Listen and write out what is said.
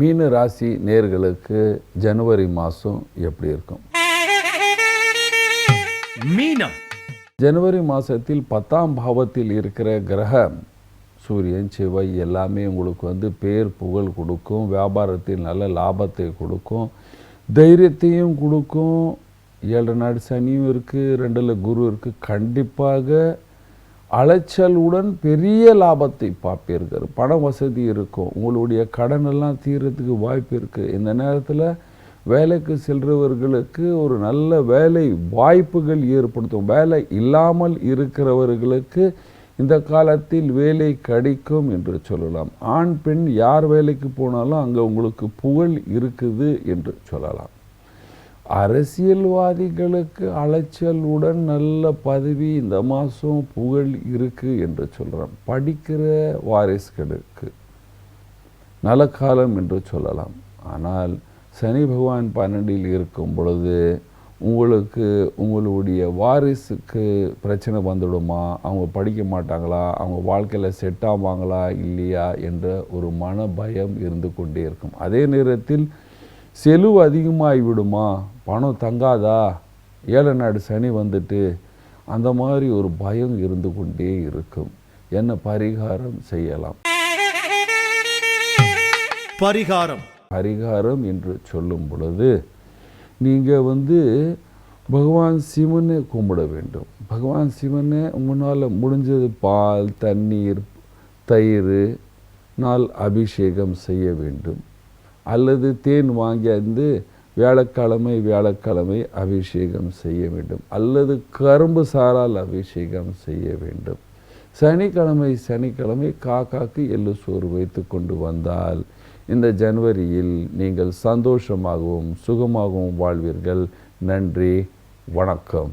மீன ராசி நேர்களுக்கு ஜனவரி மாதம் எப்படி இருக்கும்? மீனம். ஜனவரி மாதத்தில் பத்தாம் பாவத்தில் இருக்கிற கிரகம் சூரியன் செவ்வாய் எல்லாமே உங்களுக்கு வந்து பேர் புகழ் கொடுக்கும். வியாபாரத்தில் நல்ல லாபத்தை கொடுக்கும். தைரியத்தையும் கொடுக்கும். ஏழரை நாடு சனியும் இருக்குது ரெண்டில் குரு இருக்குது கண்டிப்பாக அலைச்சலுடன் பெரிய லாபத்தை பார்ப்பீர்கள். பண வசதி இருக்கும். உங்களுடைய கடன் எல்லாம் தீர்றதுக்கு வாய்ப்பு இருக்குது இந்த நேரத்தில் வேலைக்கு செல்றவர்களுக்கு ஒரு நல்ல வேலை வாய்ப்புகள் ஏற்படுத்தும். வேலை இல்லாமல் இருக்கிறவர்களுக்கு இந்த காலத்தில் வேலை கிடைக்கும் என்று சொல்லலாம். ஆண் பெண் யார் வேலைக்கு போனாலும் அங்கே உங்களுக்கு புகழ் இருக்குது என்று சொல்லலாம். அரசியல்வாதிகளுக்கு அலைச்சலுடன் நல்ல பதவி இந்த மாதம் புகழ் இருக்கு என்று சொல்கிறோம் படிக்கிற வாரிசுகளுக்கு நல்ல காலம் என்று சொல்லலாம். ஆனால் சனி பகவான் பன்னெண்டில் இருக்கும் பொழுது உங்களுக்கு உங்களுடைய வாரிசுக்கு பிரச்சனை வந்துடுமா? அவங்க படிக்க மாட்டாங்களா? அவங்க வாழ்க்கையில் செட் ஆவாங்களா? இல்லையா? என்ற ஒரு மன பயம் இருந்து கொண்டே இருக்கும். அதே நேரத்தில் செலவு அதிகமாகி விடுமா? பணம் தங்காதா? ஏழை நாடு சனி வந்துட்டு அந்த மாதிரி ஒரு பயம் இருந்து கொண்டே இருக்கும். என்ன பரிகாரம் செய்யலாம்? பரிகாரம். பரிகாரம் என்று சொல்லும் பொழுது நீங்கள் வந்து பகவான் சிவனை கும்பிட வேண்டும். பகவான் சிவனை முன்னால் முடிஞ்சது பால் தண்ணீர் தயிர் நாள் அபிஷேகம் செய்ய வேண்டும். அல்லது தேன் வாங்கி வந்து வியாழக்கிழமை வியாழக்கிழமை அபிஷேகம் செய்ய வேண்டும். அல்லது கரும்பு சாரால் அபிஷேகம் செய்ய வேண்டும். சனிக்கிழமை சனிக்கிழமை காக்காக்கு எள்ளு சோறு வைத்து கொண்டு வந்தால் இந்த ஜனவரியில் நீங்கள் சந்தோஷமாகவும் சுகமாகவும் வாழ்வீர்கள். நன்றி வணக்கம்.